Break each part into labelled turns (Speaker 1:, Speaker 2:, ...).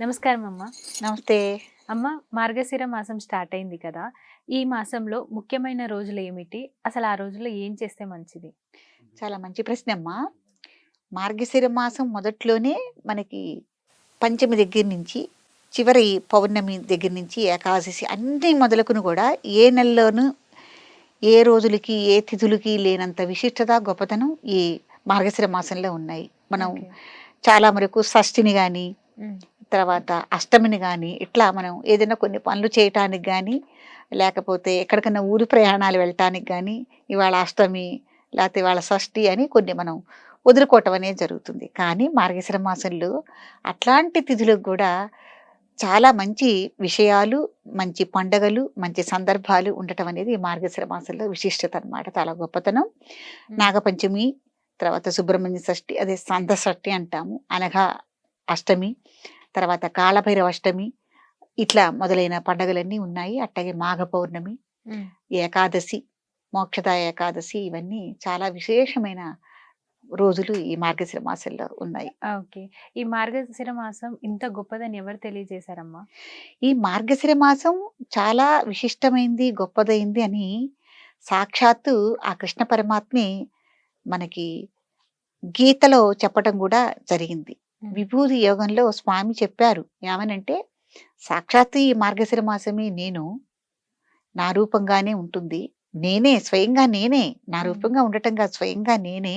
Speaker 1: నమస్కారం అమ్మ
Speaker 2: నమస్తే.
Speaker 1: అమ్మ మార్గశిర మాసం స్టార్ట్ అయింది కదా. ఈ మాసంలో ముఖ్యమైన రోజులు ఏమిటి? అసలు ఆ రోజుల్లో ఏం చేస్తే మంచిది?
Speaker 2: చాలా మంచి ప్రశ్న అమ్మా మార్గశిర మాసం మొదట్లోనే మనకి పంచమి దగ్గర నుంచి చివరి పౌర్ణమి దగ్గర నుంచి ఏకాదశి అన్ని మొదలుకును కూడా ఏ నెలలోనూ ఏ రోజులకి ఏ తిథులకి లేనంత విశిష్టత గొప్పతనం ఈ మార్గశిర మాసంలో ఉన్నాయి. మనం. చాలా వరకు షష్ఠిని కానీ తర్వాత అష్టమిని కానీ ఇట్లా మనం ఏదైనా కొన్ని పనులు చేయటానికి కానీ లేకపోతే ఎక్కడికైనా ఊరి ప్రయాణాలు వెళ్ళటానికి కానీ ఇవాళ అష్టమి లేకపోతే ఇవాళ షష్ఠి అని కొన్ని మనం వదులుకోవటం అనేది జరుగుతుంది. కానీ మార్గశిర మాసంలో అట్లాంటి తిథులకు కూడా చాలా మంచి విషయాలు మంచి పండగలు మంచి సందర్భాలు ఉండటం అనేది ఈ మార్గశిర మాసంలో విశిష్టత అన్నమాట. చాలా గొప్పతనం. నాగపంచమి తర్వాత సుబ్రహ్మణ్య షష్ఠి అదే సంత షష్ఠి అంటాము. అనగా అష్టమి తర్వాత కాళభైరవ అష్టమి ఇట్లా మొదలైన పండుగలన్నీ ఉన్నాయి. అట్లాగే మాఘ పౌర్ణమి ఏకాదశి మోక్షద ఏకాదశి ఇవన్నీ చాలా విశేషమైన రోజులు ఈ మార్గశిర మాసంలో ఉన్నాయి.
Speaker 1: ఓకే. ఈ మార్గశిర మాసం ఇంత గొప్పదని ఎవరు తెలియజేశారమ్మా?
Speaker 2: ఈ మార్గశిర మాసం చాలా విశిష్టమైంది గొప్పదైంది అని సాక్షాత్తు ఆ కృష్ణ పరమాత్మే మనకి గీతలో చెప్పటం కూడా జరిగింది. విభూతి యోగంలో స్వామి చెప్పారు. ఏమనంటే సాక్షాత్తు ఈ మార్గశిర మాసమే నేను నా రూపంగానే ఉంటుంది. నేనే స్వయంగా నేనే నా. రూపంగా ఉండటం కాదు స్వయంగా నేనే.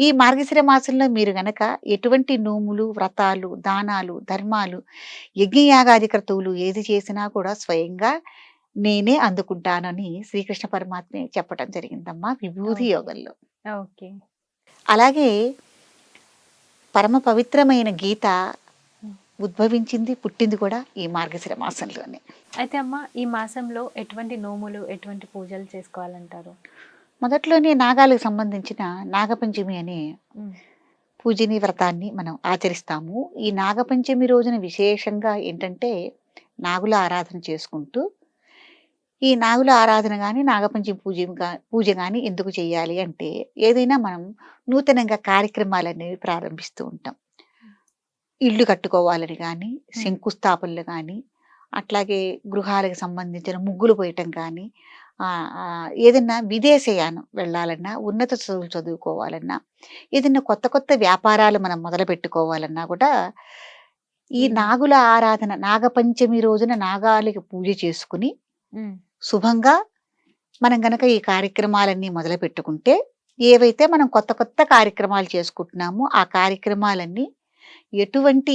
Speaker 2: ఈ మార్గశిర మాసంలో మీరు గనక ఎటువంటి నోములు వ్రతాలు దానాలు ధర్మాలు యజ్ఞయాగాది క్రతువులు ఏది చేసినా కూడా స్వయంగా నేనే అందుకుంటానని శ్రీకృష్ణ పరమాత్మే చెప్పటం జరిగిందమ్మా విభూతి. యోగంలో.
Speaker 1: ఓకే.
Speaker 2: అలాగే పరమ పవిత్రమైన గీత. ఉద్భవించింది పుట్టింది కూడా ఈ మార్గశిర మాసంలోనే.
Speaker 1: అయితే అమ్మ ఈ మాసంలో ఎటువంటి నోములు ఎటువంటి పూజలు చేసుకోవాలంటారు?
Speaker 2: మొదట్లోనే నాగాలకు సంబంధించిన నాగపంచమి అనే పూజని వ్రతాన్ని మనం ఆచరిస్తాము. ఈ నాగపంచమి రోజున విశేషంగా ఏంటంటే నాగుల ఆరాధన చేసుకుంటూ ఈ నాగుల ఆరాధన కానీ నాగపంచమి పూజ పూజ కానీ ఎందుకు చేయాలి అంటే ఏదైనా మనం నూతనంగా కార్యక్రమాలు అనేవి ప్రారంభిస్తూ ఉంటాం. ఇల్లు కట్టుకోవాలని కానీ శంకుస్థాపనలు కానీ అట్లాగే గృహాలకు సంబంధించిన ముగ్గులు పోయటం కానీ ఏదైనా విదేశయానం వెళ్ళాలన్నా ఉన్నత చదువులు చదువుకోవాలన్నా ఏదైనా కొత్త కొత్త వ్యాపారాలు మనం మొదలు పెట్టుకోవాలన్నా కూడా ఈ. నాగుల ఆరాధన నాగపంచమి రోజున నాగాలకి పూజ చేసుకుని శుభంగా మనం గనక ఈ కార్యక్రమాలన్నీ మొదలు పెట్టుకుంటే ఏవైతే మనం కొత్త కొత్త కార్యక్రమాలు చేసుకుంటున్నామో ఆ కార్యక్రమాలన్నీ ఎటువంటి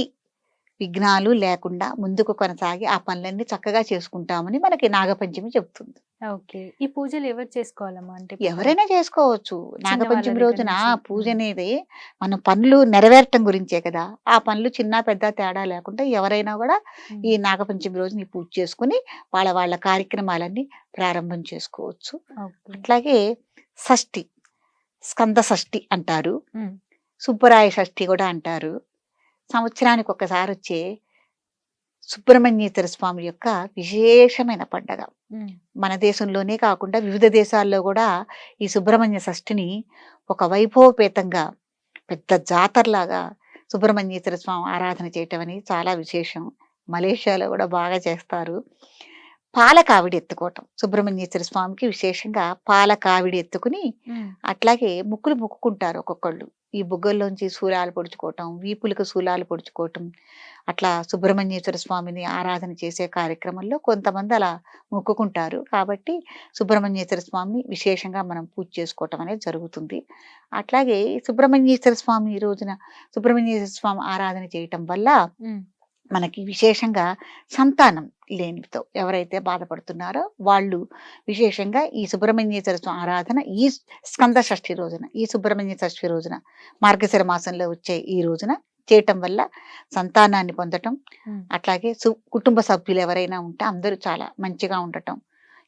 Speaker 2: విఘ్నాలు లేకుండా ముందుకు కొనసాగి ఆ పనులన్నీ చక్కగా చేసుకుంటామని మనకి నాగపంచమి చెబుతుంది
Speaker 1: ఓకే. ఈ పూజలు ఎవరు చేసుకోవాలమ్మా? అంటే
Speaker 2: ఎవరైనా చేసుకోవచ్చు. నాగపంచమి రోజున పూజ. అనేది మన పనులు నెరవేరటం గురించే కదా. ఆ పనులు చిన్న పెద్ద తేడా లేకుండా ఎవరైనా కూడా ఈ నాగపంచమి రోజున పూజ చేసుకుని వాళ్ళ వాళ్ళ కార్యక్రమాలన్నీ ప్రారంభం చేసుకోవచ్చు. అట్లాగే షష్ఠి స్కంద షష్ఠి అంటారు. సుబ్బరాయ షష్ఠి కూడా అంటారు. సంవత్సరానికి ఒకసారి వచ్చే సుబ్రహ్మణ్యేశ్వర స్వామి యొక్క విశేషమైన పండగ. మన దేశంలోనే కాకుండా వివిధ దేశాల్లో కూడా ఈ సుబ్రహ్మణ్య షష్ఠిని ఒక వైభవపేతంగా పెద్ద జాతరలాగా సుబ్రహ్మణ్యేశ్వర స్వామి ఆరాధన చేయటం అనేది చాలా విశేషం. మలేషియాలో కూడా బాగా చేస్తారు. పాల కావిడి ఎత్తుకోవటం సుబ్రహ్మణ్యేశ్వర స్వామికి విశేషంగా పాల కావిడి ఎత్తుకుని అట్లాగే ముక్కులు ముక్కుకుంటారు ఒక్కొక్కళ్ళు. ఈ బుగ్గల్లోంచి శూలాలు పొడుచుకోవటం వీపులకు శూలాలు పొడుచుకోవటం అట్లా సుబ్రహ్మణ్యేశ్వర స్వామిని ఆరాధన చేసే కార్యక్రమంలో కొంతమంది అలా మొక్కుకుంటారు. కాబట్టి సుబ్రహ్మణ్యేశ్వర స్వామిని విశేషంగా మనం పూజ చేసుకోవటం అనేది జరుగుతుంది. అట్లాగే సుబ్రహ్మణ్యేశ్వర స్వామి ఈ రోజున సుబ్రహ్మణ్యేశ్వర స్వామి ఆరాధన చేయటం వల్ల మనకి విశేషంగా సంతానం లేనితో ఎవరైతే బాధపడుతున్నారో వాళ్ళు విశేషంగా ఈ సుబ్రహ్మణ్యేశ్వర స్వామి ఆరాధన ఈ స్కంద షష్ఠి రోజున ఈ సుబ్రహ్మణ్య షష్ఠి రోజున మార్గశిర మాసంలో వచ్చే ఈ రోజున చేయటం వల్ల సంతానాన్ని పొందటం. అట్లాగే సు కుటుంబ సభ్యులు ఎవరైనా ఉంటే అందరూ చాలా మంచిగా ఉండటం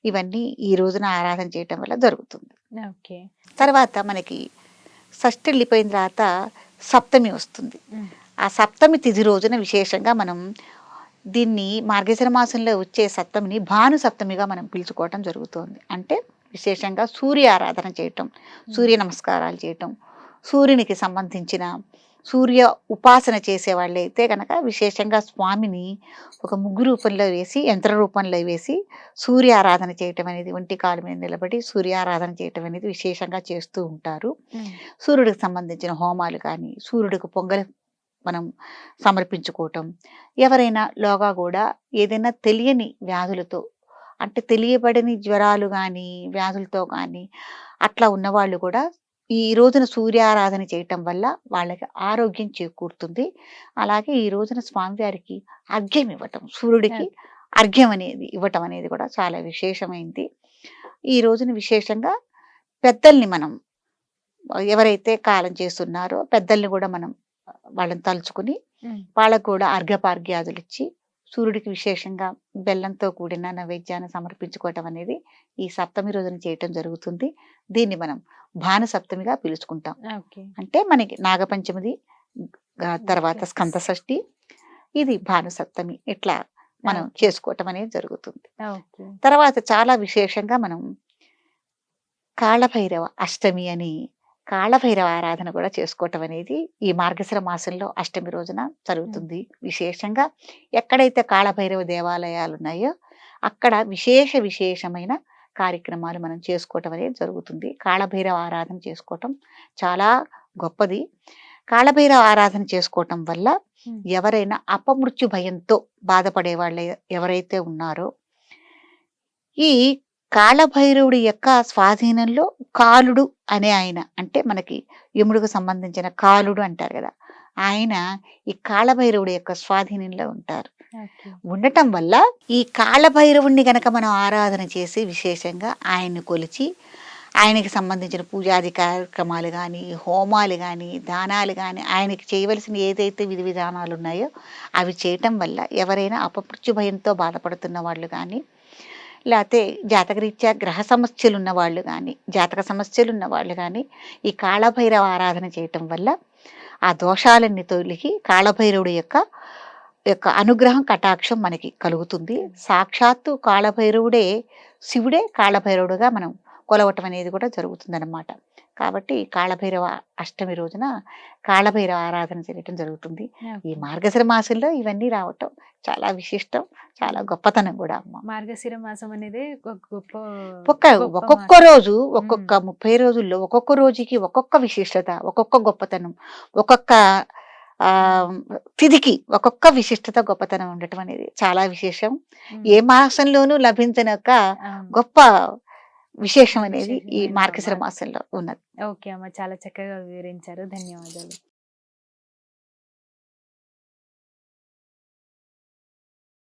Speaker 2: ఇవన్నీ ఈ రోజున ఆరాధన చేయటం వల్ల జరుగుతుంది.
Speaker 1: ఓకే.
Speaker 2: తర్వాత మనకి షష్ఠి వెళ్ళిపోయిన తర్వాత సప్తమి వస్తుంది. ఆ సప్తమి తిథి రోజున విశేషంగా మనం దీన్ని మార్గశిర మాసంలో వచ్చే సప్తమిని భాను సప్తమిగా మనం పిలుచుకోవటం జరుగుతుంది. అంటే విశేషంగా సూర్య ఆరాధన చేయటం సూర్య నమస్కారాలు చేయటం సూర్యునికి సంబంధించిన సూర్య ఉపాసన చేసే వాళ్ళైతే కనుక విశేషంగా స్వామిని ఒక ముగ్గు రూపంలో వేసి యంత్ర రూపంలో వేసి సూర్య ఆరాధన చేయటం అనేది ఒంటి కాలు మీద నిలబడి సూర్య ఆరాధన చేయటం అనేది విశేషంగా చేస్తూ ఉంటారు. సూర్యుడికి సంబంధించిన హోమాలు కానీ సూర్యుడికి పొంగలి మనం సమర్పించుకోవటం. ఎవరైనా లోగా కూడా ఏదైనా తెలియని వ్యాధులతో అంటే తెలియబడని జ్వరాలు కానీ వ్యాధులతో కానీ అట్లా ఉన్నవాళ్ళు కూడా ఈ రోజున సూర్యారాధన చేయటం వల్ల వాళ్ళకి ఆరోగ్యం చేకూరుతుంది. అలాగే ఈ రోజున స్వామివారికి అర్ఘ్యం ఇవ్వటం సూర్యుడికి అర్ఘ్యం అనేది ఇవ్వటం అనేది కూడా చాలా విశేషమైంది. ఈ రోజున విశేషంగా పెద్దల్ని మనం ఎవరైతే కాలం చేస్తున్నారో పెద్దల్ని కూడా మనం వాళ్ళని తలుచుకుని వాళ్ళకు కూడా అర్ఘ్యపార్ఘ్యాదులు ఇచ్చి సూర్యుడికి విశేషంగా బెల్లంతో కూడిన నైవేద్యాన్ని సమర్పించుకోవటం అనేది ఈ సప్తమి రోజున చేయటం జరుగుతుంది. దీన్ని మనం భాను సప్తమిగా పిలుచుకుంటాం. అంటే మనకి నాగపంచమిది తర్వాత. స్కంద షష్ఠి ఇది భాను సప్తమి ఇట్లా మనం. చేసుకోవటం అనేది జరుగుతుంది. తర్వాత చాలా విశేషంగా మనం కాళభైరవ అష్టమి అని కాళభైరవ ఆరాధన కూడా చేసుకోవటం అనేది ఈ మార్గశిర మాసంలో అష్టమి రోజున జరుగుతుంది. విశేషంగా ఎక్కడైతే కాళభైరవ దేవాలయాలు ఉన్నాయో అక్కడ విశేష విశేషమైన కార్యక్రమాలు మనం చేసుకోవటం అనేది జరుగుతుంది. కాళభైరవ ఆరాధన చేసుకోవటం చాలా గొప్పది. కాళభైరవ ఆరాధన చేసుకోవటం వల్ల. ఎవరైనా అపమృత్యు భయంతో బాధపడే వాళ్ళు ఎవరైతే ఉన్నారో ఈ కాళభైరవుడి యొక్క స్వాధీనంలో కాలుడు అనే ఆయన అంటే మనకి యముడికి సంబంధించిన కాలుడు అంటారు కదా ఆయన ఈ కాళభైరవుడి యొక్క స్వాధీనంలో ఉంటారు. ఉండటం వల్ల ఈ కాళభైరవుణ్ణి గనక మనం ఆరాధన చేసి విశేషంగా ఆయన్ని కొలిచి ఆయనకి సంబంధించిన పూజాది కార్యక్రమాలు కానీ హోమాలు కానీ దానాలు కానీ ఆయనకి చేయవలసిన ఏదైతే విధి విధానాలు ఉన్నాయో అవి చేయటం వల్ల ఎవరైనా అపమృత్యు భయంతో బాధపడుతున్న వాళ్ళు కానీ లేకపోతే జాతకరీత్యా గ్రహ సమస్యలు ఉన్నవాళ్ళు కానీ జాతక సమస్యలు ఉన్నవాళ్ళు కానీ ఈ కాళభైరవ ఆరాధన చేయటం వల్ల ఆ దోషాలన్నీ తొలగి కాళభైరవుడి యొక్క యొక్క అనుగ్రహం కటాక్షం మనకి కలుగుతుంది. సాక్షాత్తు కాళభైరవుడే శివుడే కాళభైరవుడుగా మనం కొలవటం అనేది కూడా జరుగుతుందన్నమాట. కాబట్టి కాళభైరవ అష్టమి రోజున కాళభైరవ ఆరాధన చేయటం జరుగుతుంది. ఈ మార్గశిర మాసంలో ఇవన్నీ రావటం చాలా విశిష్టం చాలా గొప్పతనం కూడా అమ్మ.
Speaker 1: మార్గశిర మాసం అనేది గొప్ప
Speaker 2: ఒక్క ఒక్కొక్క. రోజు ఒక్కొక్క ముప్పై రోజుల్లో ఒక్కొక్క రోజుకి ఒక్కొక్క విశిష్టత ఒక్కొక్క గొప్పతనం ఒక్కొక్క ఆ తిథికి ఒక్కొక్క విశిష్టత గొప్పతనం ఉండటం అనేది చాలా విశేషం. ఏ మాసంలోనూ లభించని. గొప్ప విశేషం అనేది ఈ మార్గశిర
Speaker 1: మాసం.
Speaker 2: మాసంలో ఉన్నది.
Speaker 1: ఓకే అమ్మ చాలా చక్కగా వివరించారు. ధన్యవాదాలు.